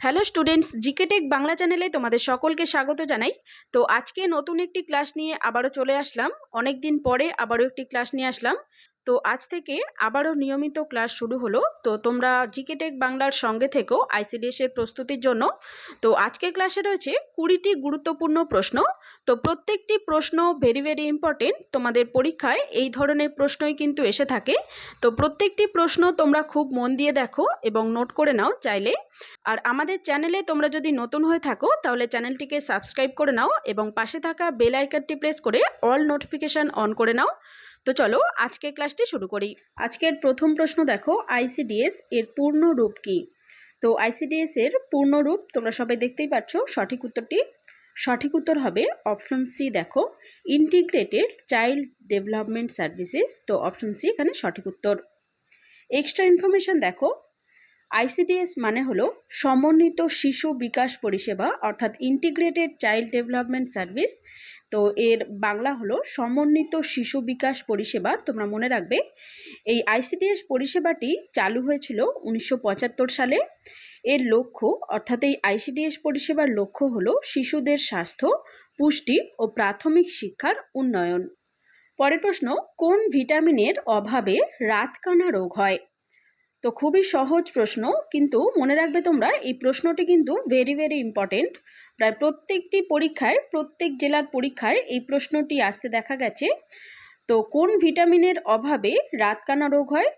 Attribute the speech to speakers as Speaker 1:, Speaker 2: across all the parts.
Speaker 1: Hello students GK tech Bangla চ্যানেলে তোমাদের সকলকে স্বাগত জানাই। তো আজকে নতুন একটি ক্লাস নিয়ে আবারও চলে আসলাম। অনেক দিন পরে আবারও একটি ক্লাস নিয়ে আসলাম। তো আজ থেকে আবারও নিয়মিত ক্লাস শুরু হলো। তো তোমরা জিকে টেক বাংলার সঙ্গে থেকেও আইসিডিএস এর প্রস্তুতির জন্য। তো আজকের ক্লাসে রয়েছে কুড়িটি গুরুত্বপূর্ণ প্রশ্ন। তো প্রত্যেকটি প্রশ্ন ভেরি ভেরি ইম্পর্টেন্ট তোমাদের পরীক্ষায় এই ধরনের প্রশ্নই কিন্তু এসে থাকে। তো প্রত্যেকটি প্রশ্ন তোমরা খুব মন দিয়ে দেখো এবং নোট করে নাও চাইলে। আর আমাদের চ্যানেলে তোমরা যদি নতুন হয়ে থাকো, তাহলে চ্যানেলটিকে সাবস্ক্রাইব করে নাও এবং পাশে থাকা বেল আইকনটি প্রেস করে অল নোটিফিকেশান অন করে নাও। তো চলো আজকের ক্লাসটি শুরু করি। আজকের প্রথম প্রশ্ন দেখো আইসিডিএস এর পূর্ণ রূপ কী? তো আইসিডিএস এর পূর্ণ রূপ তোমরা সবাই দেখতেই পাচ্ছ সঠিক উত্তরটি। সঠিক উত্তর হবে অপশন সি দেখো ইন্টিগ্রেটেড চাইল্ড ডেভেলপমেন্ট সার্ভিসেস তো অপশন সি এখানে সঠিক উত্তর। এক্সট্রা ইনফরমেশন দেখো আইসিডিএস মানে হলো সমন্বিত শিশু বিকাশ পরিষেবা, অর্থাৎ ইন্টিগ্রেটেড চাইল্ড ডেভেলপমেন্ট সার্ভিস তো এর বাংলা হলো সমন্বিত শিশু বিকাশ পরিষেবা। তোমরা মনে রাখবে, এই আইসিডিএস পরিষেবাটি চালু হয়েছিল উনিশশো পঁচাত্তর সালে। এর লক্ষ্য, অর্থাৎ এই আইসিডিএস পরিষেবার লক্ষ্য হলো শিশুদের স্বাস্থ্য, পুষ্টি ও প্রাথমিক শিক্ষার উন্নয়ন। পরের প্রশ্ন, কোন ভিটামিনের অভাবে রাতকানা রোগ হয়? তো খুবই সহজ প্রশ্ন, কিন্তু মনে রাখবে তোমরা, এই প্রশ্নটি কিন্তু ভেরি ভেরি ইম্পর্টেন্ট প্রায় প্রত্যেকটি পরীক্ষায়, প্রত্যেক জেলার পরীক্ষায় এই প্রশ্নটি আসতে দেখা গেছে। তো কোন ভিটামিনের অভাবে রাতকানা রোগ হয়?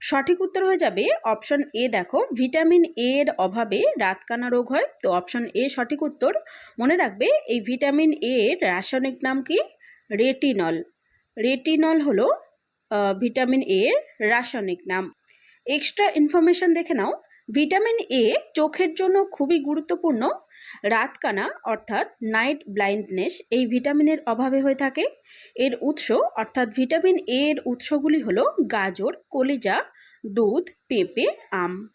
Speaker 1: সঠিক উত্তর হয়ে যাবে অপশন এ দেখো। ভিটামিন এ এর অভাবে রাতকানা রোগ হয়। তো অপশন এ সঠিক উত্তর। মনে রাখবে এই ভিটামিন এ এর রাসায়নিক নাম কি? রেটিনল। রেটিনল হলো ভিটামিন এ এর রাসায়নিক নাম। এক্সট্রা ইনফরমেশন দেখে নাও। ভিটামিন এ চোখের জন্য খুবই গুরুত্বপূর্ণ। রাতকানা, অর্থাৎ নাইট ব্লাইন্ডনেস এই ভিটামিনের অভাবে হয়ে থাকে। এর উৎস, অর্থাৎ ভিটামিন এ এর উৎসগুলি হলো গাজর, কলিজা, দুধ, পেঁপে, আম।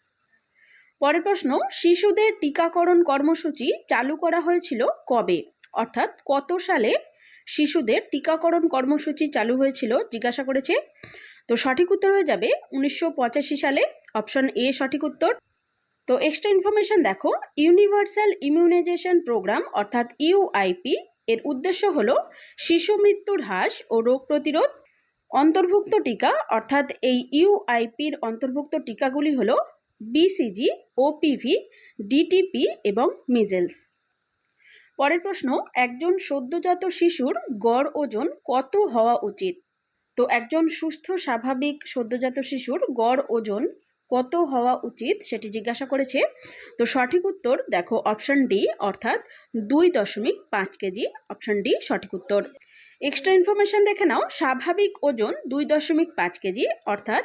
Speaker 1: পরের প্রশ্ন, শিশুদের টিকাকরণ কর্মসূচি চালু করা হয়েছিল কবে? অর্থাৎ কত সালে শিশুদের টিকাকরণ কর্মসূচি চালু হয়েছিল? জিজ্ঞাসা করেছে। তো সঠিক উত্তর হয়ে যাবে উনিশশো পঁচাশি সালে। অপশন এ সঠিক উত্তর। তো এক্সট্রা ইনফরমেশন দেখো ইউনিভার্সাল ইমিউনাইজেশন প্রোগ্রাম অর্থাৎ ইউআইপি এর উদ্দেশ্য হলো শিশু মৃত্যুর হ্রাস ও রোগ প্রতিরোধ অন্তর্ভুক্ত টিকা, অর্থাৎ এই ইউআইপির অন্তর্ভুক্ত টিকাগুলি হলো বিসিজি ওপিভি ডিটিপি এবং মিজেলস পরের প্রশ্ন, একজন সদ্যজাত শিশুর গড় ওজন কত হওয়া উচিত? তো একজন সুস্থ, স্বাভাবিক, সদ্যজাত শিশুর গড় ওজন কত হওয়া উচিত সেটি জিজ্ঞাসা করেছে। তো সঠিক উত্তর দেখো অপশান ডি, অর্থাৎ দুই দশমিক পাঁচ কেজি। অপশন ডি, সঠিক উত্তর। এক্সট্রা ইনফরমেশন দেখে নাও। স্বাভাবিক ওজন দুই দশমিক পাঁচ কেজি, অর্থাৎ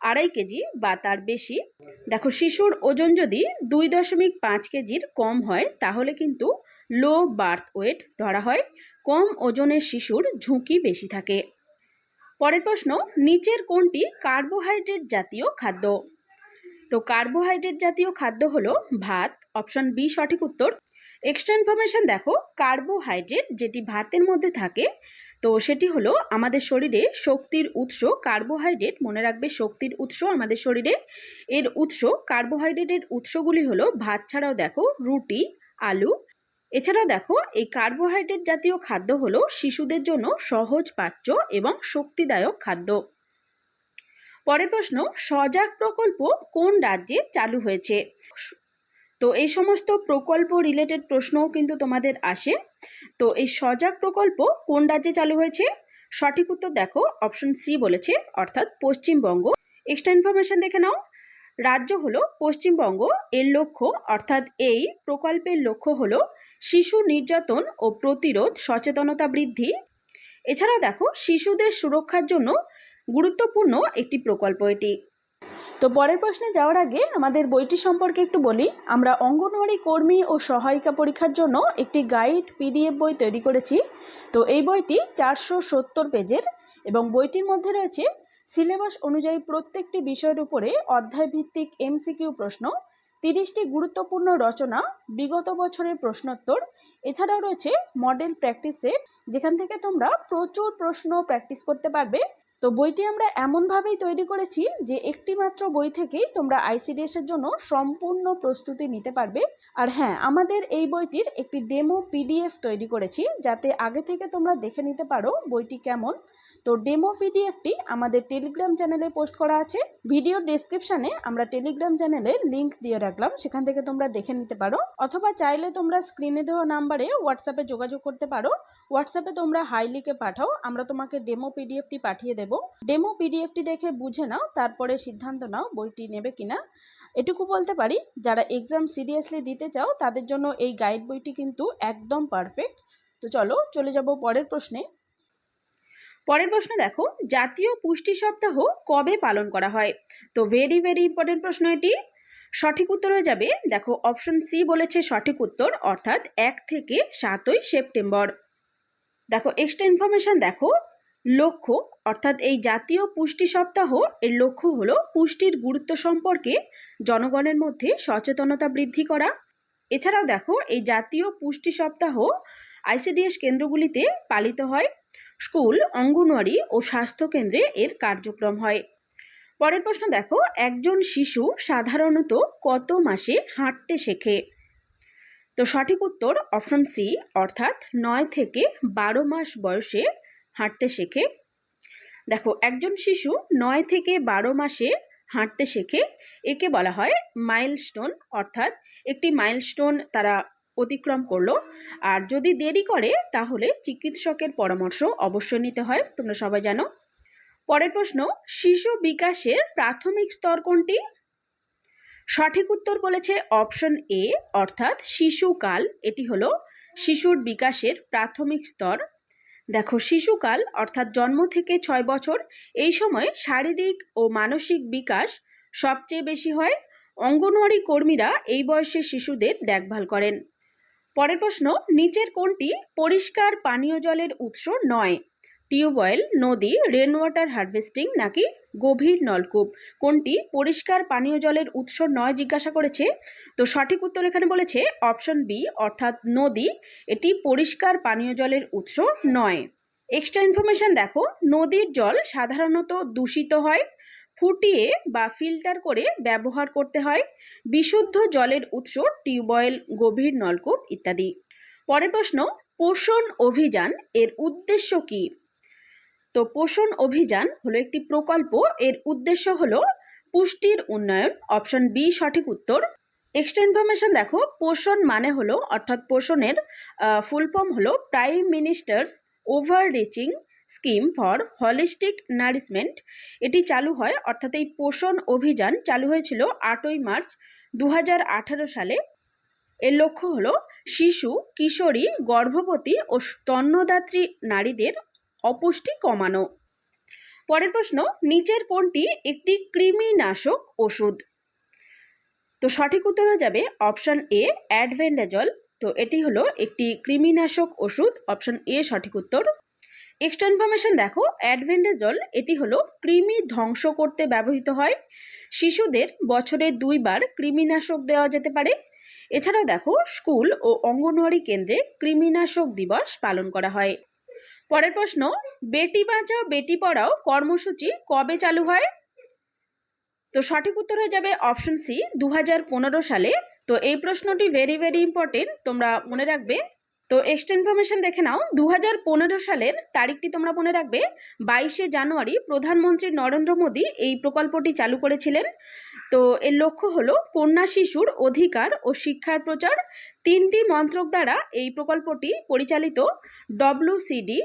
Speaker 1: আড়াই কেজি বা তার বেশি। দেখো শিশুর ওজন যদি দুই দশমিক পাঁচ কেজির কম হয়, তাহলে কিন্তু লো বার্থ ওয়েট ধরা হয়। কম ওজনের শিশুর ঝুঁকি বেশি থাকে। পরের প্রশ্ন, নিচের কোনটি কার্বোহাইড্রেট জাতীয় খাদ্য? তো কার্বোহাইড্রেট জাতীয় খাদ্য হলো ভাত অপশন বি সঠিক উত্তর। এক্সট্রা ইনফরমেশন দেখো কার্বোহাইড্রেট যেটি ভাতের মধ্যে থাকে, তো সেটি হলো আমাদের শরীরে শক্তির উৎস কার্বোহাইড্রেট মনে রাখবে শক্তির উৎস আমাদের শরীরে। এর উৎস কার্বোহাইড্রেটের উৎসগুলি হলো ভাত ছাড়াও দেখো, রুটি, আলু। এছাড়াও দেখো, এই কার্বোহাইড্রেট জাতীয় খাদ্য হলো শিশুদের জন্য সহজ, পাচ্য এবং শক্তিদায়ক খাদ্য। পরের প্রশ্ন, সজাগ প্রকল্প কোন রাজ্যে চালু হয়েছে? তো এই সমস্ত প্রকল্প রিলেটেড প্রশ্নও কিন্তু তোমাদের আসে। তো এই সজাগ প্রকল্প কোন রাজ্যে চালু হয়েছে? সঠিক উত্তর দেখো অপশন সি বলেছে, অর্থাৎ পশ্চিমবঙ্গ। এক্সট্রা ইনফরমেশন দেখে নাও। রাজ্য হলো পশ্চিমবঙ্গ, এর লক্ষ্য, অর্থাৎ এই প্রকল্পের লক্ষ্য হলো শিশু নির্যাতন ও প্রতিরোধ সচেতনতা বৃদ্ধি। এছাড়াও দেখো, শিশুদের সুরক্ষার জন্য গুরুত্বপূর্ণ একটি প্রকল্প এটি। তো পরের প্রশ্নে যাওয়ার আগে আমাদের বইটি সম্পর্কে একটু বলি। আমরা অঙ্গনওয়াড়ি কর্মী ও সহায়িকা পরীক্ষার জন্য একটি গাইড পিডিএফ বই তৈরি করেছি। তো এই বইটি চারশো সত্তর পেজের এবং বইটির মধ্যে রয়েছে সিলেবাস অনুযায়ী প্রত্যেকটি বিষয়ের উপরে অধ্যায়ভিত্তিক এমসিকিউ প্রশ্ন, তিরিশটি গুরুত্বপূর্ণ রচনা, বিগত বছরের প্রশ্নোত্তর, এছাড়াও রয়েছে মডেল প্র্যাকটিস সেট, যেখান থেকে তোমরা প্রচুর প্রশ্ন প্র্যাকটিস করতে পারবে। তো বইটি আমরা এমনভাবেই তৈরি করেছি যে একটি মাত্র বই থেকেই তোমরা আইসিডিএসের জন্য সম্পূর্ণ প্রস্তুতি নিতে পারবে। আর হ্যাঁ আমাদের এই বইটির একটি ডেমো পিডিএফ তৈরি করেছি যাতে আগে থেকে তোমরা দেখে নিতে পারো বইটি কেমন। তো ডেমো পিডিএফটি আমাদের টেলিগ্রাম চ্যানেলে পোস্ট করা আছে। ভিডিও ডেসক্রিপশানে আমরা টেলিগ্রাম চ্যানেলে লিঙ্ক দিয়ে রাখলাম, সেখান থেকে তোমরা দেখে নিতে পারো। অথবা চাইলে তোমরা স্ক্রিনে দেওয়া নাম্বারে হোয়াটসঅ্যাপে যোগাযোগ করতে পারো। হোয়াটসঅ্যাপে তোমরা হাই লিখে পাঠাও, আমরা তোমাকে ডেমো পিডিএফটি পাঠিয়ে দেব। ডেমো পিডিএফটি দেখে বুঝে নাও, তারপরে সিদ্ধান্ত নাও বইটি নেবে কিনা। এটুকু বলতে পারি, যারা এক্সাম সিরিয়াসলি দিতে চাও, তাদের জন্য এই গাইড বইটি কিন্তু একদম পারফেক্ট তো চলো, চলে যাব পরের প্রশ্নে। পরের প্রশ্ন দেখো, জাতীয় পুষ্টি সপ্তাহ কবে পালন করা হয়? তো ভেরি ভেরি ইম্পর্টেন্ট প্রশ্ন এটি। সঠিক উত্তর হয়ে যাবে, দেখো অপশন সি বলেছে সঠিক উত্তর, অর্থাৎ এক থেকে সাতই সেপ্টেম্বর। দেখো এক্সট্রা ইনফরমেশন দেখো, লক্ষ্য, অর্থাৎ এই জাতীয় পুষ্টি সপ্তাহ, এর লক্ষ্য হলো পুষ্টির গুরুত্ব সম্পর্কে জনগণের মধ্যে সচেতনতা বৃদ্ধি করা। এছাড়াও দেখো, এই জাতীয় পুষ্টি সপ্তাহ আইসিডিএস কেন্দ্রগুলিতে পালিত হয়। স্কুল, অঙ্গনওয়াড়ি ও স্বাস্থ্যকেন্দ্রে এর কার্যক্রম হয়। পরের প্রশ্ন দেখো, একজন শিশু সাধারণত কত মাসে হাঁটতে শেখে? তো সঠিক উত্তর অপশন সি, অর্থাৎ নয় থেকে বারো মাস বয়সে হাঁটতে শেখে। দেখো, একজন শিশু নয় থেকে বারো মাসে হাঁটতে শেখে, একে বলা হয় মাইলস্টোন, অর্থাৎ একটি মাইলস্টোন তারা অতিক্রম করল। আর যদি দেরি করে, তাহলে চিকিৎসকের পরামর্শ অবশ্যই নিতে হয়। তোমরা সবাই জানো। পরের প্রশ্ন, শিশু বিকাশের প্রাথমিক স্তর কোনটি? সঠিক উত্তর বলেছে অপশন এ, অর্থাৎ শিশুকাল। এটি হলো শিশুর বিকাশের প্রাথমিক স্তর। দেখো, শিশুকাল, অর্থাৎ জন্ম থেকে ছয় বছর, এই সময় শারীরিক ও মানসিক বিকাশ সবচেয়ে বেশি হয়। অঙ্গনওয়াড়ি কর্মীরা এই বয়সে শিশুদের দেখভাল করেন। পরের প্রশ্ন, নিচের কোনটি পরিষ্কার পানীয় জলের উৎস নয়? টিউবওয়েল, নদী রেন ওয়াটার হারভেস্টিং নাকি গভীর নলকূপ? কোনটি পরিষ্কার পানীয় জলের উৎস নয় জিজ্ঞাসা করেছে? তো সঠিক উত্তর এখানে বলেছে অপশন বি, অর্থাৎ নদী। এটি পরিষ্কার পানীয় জলের উৎস নয়। এক্সট্রা ইনফরমেশন দেখো, নদীর জল সাধারণত দূষিত হয় ফুটিয়ে বা ফিল্টার করে ব্যবহার করতে হয়। বিশুদ্ধ জলের উৎস টিউবওয়েল গভীর নলকূপ ইত্যাদি। পরের প্রশ্ন, পোষণ অভিযান এর উদ্দেশ্য কী? তো পোষণ অভিযান হলো একটি প্রকল্প, এর উদ্দেশ্য হলো পুষ্টির উন্নয়ন অপশন বি সঠিক উত্তর। এক্সট্রা ইনফরমেশন দেখো, পোষণ মানে হলো, অর্থাৎ পোষণের ফুল ফর্ম হলো prime minister's over reaching scheme for holistic nourishment. এটি চালু হয়, অর্থাৎ এই পোষণ অভিযান চালু হয়েছিল আটই মার্চ দু হাজার আঠারো সালে। এর লক্ষ্য হলো শিশু, কিশোরী, গর্ভবতী ও স্তন্যদাত্রী নারীদের অপুষ্টি কমানো। পরের প্রশ্ন, নিচের কোনটি একটি কৃমিনাশক ওষুধ? তো সঠিক উত্তর হয়ে যাবে অপশন এ, অ্যাডভেন্ডাজল। তো এটি হলো একটি কৃমিনাশক ওষুধ, অপশন এ সঠিক উত্তর এক্সট্রা ইনফরমেশন দেখো অ্যাডভেন্ডাজল এটি হলো কৃমি ধ্বংস করতে ব্যবহৃত হয়। শিশুদের বছরে দুইবার কৃমিনাশক দেওয়া যেতে পারে। এছাড়াও দেখো, স্কুল ও অঙ্গনওয়াড়ি কেন্দ্রে কৃমিনাশক দিবস পালন করা হয়। পরের প্রশ্ন, বেটি বাঁচাও, বেটি পড়াও কর্মসূচি কবে চালু হয়? তো সঠিক উত্তর হয়ে যাবে অপশন সি দু হাজার পনেরো সালে। তো এই প্রশ্নটি ভেরি ভেরি ইম্পর্টেন্ট তোমরা মনে রাখবে। তো এক্সট্রা ইনফরমেশন দেখে নাও। দু হাজার পনেরো সালের তারিখটি তোমরা মনে রাখবে, বাইশে জানুয়ারি প্রধানমন্ত্রী নরেন্দ্র মোদী এই প্রকল্পটি চালু করেছিলেন। তো এর লক্ষ্য হলো কন্যা শিশুর অধিকার ও শিক্ষার প্রচার। তিনটি মন্ত্রক দ্বারা এই প্রকল্পটি পরিচালিত ডব্লিউসিডি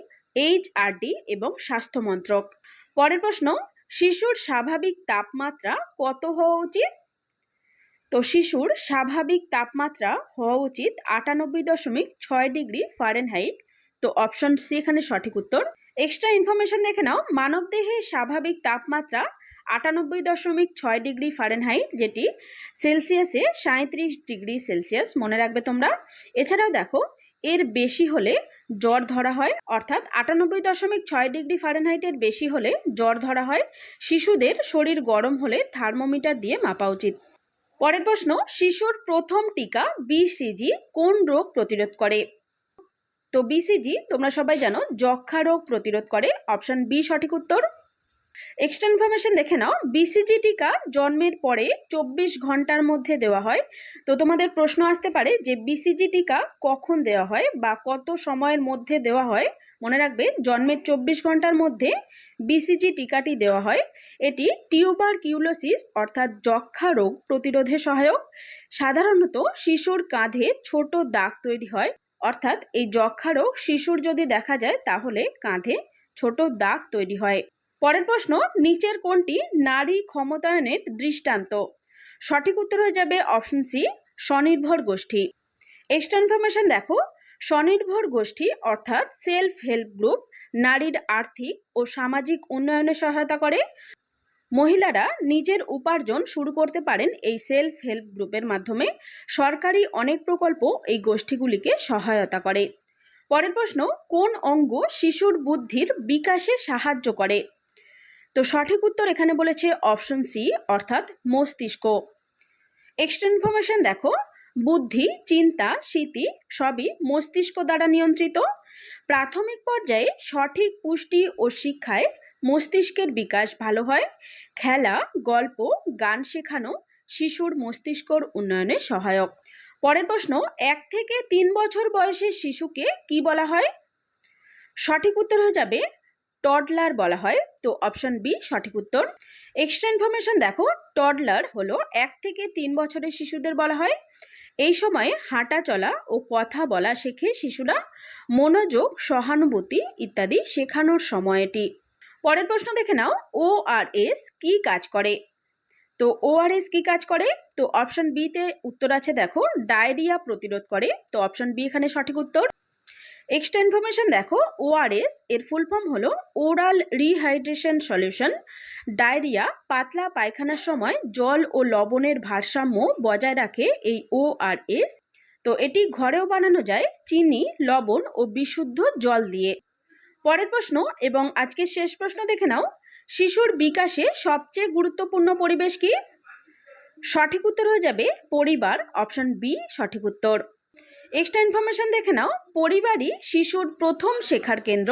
Speaker 1: এইচআরডি এবং স্বাস্থ্য মন্ত্রক। পরের প্রশ্ন, শিশুর স্বাভাবিক তাপমাত্রা কত হওয়া উচিত? তো শিশুর স্বাভাবিক তাপমাত্রা হওয়া উচিত আটানব্বই দশমিক ছয় ডিগ্রি ফারেনহাইট। তো অপশন সি এখানে সঠিক উত্তর। এক্সট্রা ইনফরমেশন দেখে নাও। মানবদেহের স্বাভাবিক তাপমাত্রা আটানব্বই দশমিক ছয় ডিগ্রি ফারেনহাইট, যেটি সেলসিয়াসে সাঁত্রিশ ডিগ্রি সেলসিয়াস মনে রাখবে তোমরা। এছাড়াও দেখো, এর বেশি হলে জ্বর ধরা হয়, অর্থাৎ আটানব্বই দশমিক ছয় ডিগ্রি ফারেনহাইটের বেশি হলে জ্বর ধরা হয়। শিশুদের শরীর গরম হলে থার্মোমিটার দিয়ে মাপা উচিত। পরের প্রশ্ন, শিশুর প্রথম টিকা বিসিজি কোন রোগ প্রতিরোধ করে? তো বিসিজি তোমরা সবাই জানো যক্ষা রোগ প্রতিরোধ করে। অপশন বি সঠিক উত্তর। এক্সট্রা ইনফরমেশন দেখে নাও। বিসিজি টিকা জন্মের পরে চব্বিশ ঘণ্টার মধ্যে দেওয়া হয়। তো তোমাদের প্রশ্ন আসতে পারে যে বিসিজি টিকা কখন দেওয়া হয় বা কত সময়ের মধ্যে দেওয়া হয়? মনে রাখবে, জন্মের চব্বিশ ঘণ্টার মধ্যে বিসিজি টিকাটি দেওয়া হয়। এটি টিউবার কিউলোসিস অর্থাৎ যক্ষা রোগ প্রতিরোধে সহায়ক। সাধারণত শিশুর কাঁধে ছোট দাগ তৈরি হয়। অর্থাৎ এই যক্ষা রোগ শিশুর যদি দেখা যায়, তাহলে কাঁধে ছোট দাগ তৈরি হয়। পরের প্রশ্ন, নিচের কোনটি নারী ক্ষমতায়নের দৃষ্টান্ত? সঠিক উত্তর হয়ে যাবে অপশন সি স্বনির্ভর গোষ্ঠী। এক্সট্রা ইনফরমেশন দেখো। স্বনির্ভর গোষ্ঠী অর্থাৎ সেলফ হেল্প গ্রুপ নারীর আর্থিক ও সামাজিক উন্নয়নে সহায়তা করে। মহিলারা নিজের উপার্জন শুরু করতে পারেন এই সেলফ হেল্প গ্রুপের মাধ্যমে। সরকারি অনেক প্রকল্প এই গোষ্ঠীগুলিকে সহায়তা করে। পরের প্রশ্ন, কোন অঙ্গ শিশুর বুদ্ধির বিকাশে সাহায্য করে? তো সঠিক উত্তর এখানে বলেছে অপশন সি অর্থাৎ মস্তিষ্ক। এক্সট্রা ইনফরমেশন দেখো, বুদ্ধি, চিন্তা, স্মৃতি সবই মস্তিষ্ক দ্বারা নিয়ন্ত্রিত। প্রাথমিক পর্যায়ে সঠিক পুষ্টি ও শিক্ষায় মস্তিষ্কের বিকাশ ভালো হয়। খেলা, গল্প, গান শেখানো শিশুর মস্তিষ্কর উন্নয়নে সহায়ক। পরের প্রশ্ন, এক থেকে তিন বছর বয়সের শিশুকে কি বলা হয়? সঠিক উত্তর হয়ে যাবে টডলার বলা হয়। তো অপশন বি সঠিক উত্তর। এক্সট্রা ইনফরমেশন দেখো টডলার হলো এক থেকে তিন বছরের শিশুদের বলা হয়। এই সময়ে হাঁটা চলা ও কথা বলা শেখে শিশুরা। মনোযোগ, সহানুভূতি ইত্যাদি শেখানোর সময় এটি পরের প্রশ্ন দেখে নাও ও আর এস কী কাজ করে? তো ওআরএস কী কাজ করে? তো অপশন বিতে উত্তর আছে, দেখো, ডায়রিয়া প্রতিরোধ করে। তো অপশন বি এখানে সঠিক উত্তর। এক্সট্রা ইনফরমেশন দেখো ওআরএস এর ফুল ফর্ম হলো ওরাল রিহাইড্রেশন সলিউশন ডায়রিয়া, পাতলা পায়খানার সময় জল ও লবণের ভারসাম্য বজায় রাখে এই ওআরএস তো এটি ঘরেও বানানো যায় চিনি, লবণ ও বিশুদ্ধ জল দিয়ে। পরের প্রশ্ন এবং আজকের শেষ প্রশ্ন দেখে নাও। শিশুর বিকাশে সবচেয়ে গুরুত্বপূর্ণ পরিবেশ কি? সঠিক উত্তর হয়ে যাবে পরিবার, অপশন বি, সঠিক উত্তর। এক্সট্রা ইনফরমেশন দেখে নাও। পরিবারই শিশুর প্রথম শেখার কেন্দ্র।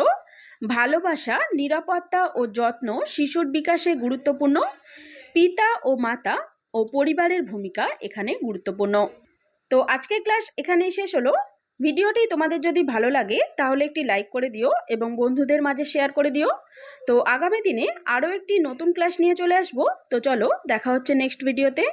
Speaker 1: ভালোবাসা, নিরাপত্তা ও যত্ন শিশুর বিকাশে গুরুত্বপূর্ণ। পিতা ও মাতা ও পরিবারের ভূমিকা এখানে গুরুত্বপূর্ণ। তো আজকের ক্লাস এখানেই শেষ হলো। ভিডিওটি তোমাদের যদি ভালো লাগে, তাহলে একটি লাইক করে দিও এবং বন্ধুদের মাঝে শেয়ার করে দিও। তো আগামী দিনে আরও একটি নতুন ক্লাস নিয়ে চলে আসব। তো চলো, দেখা হচ্ছে নেক্সট ভিডিওতে।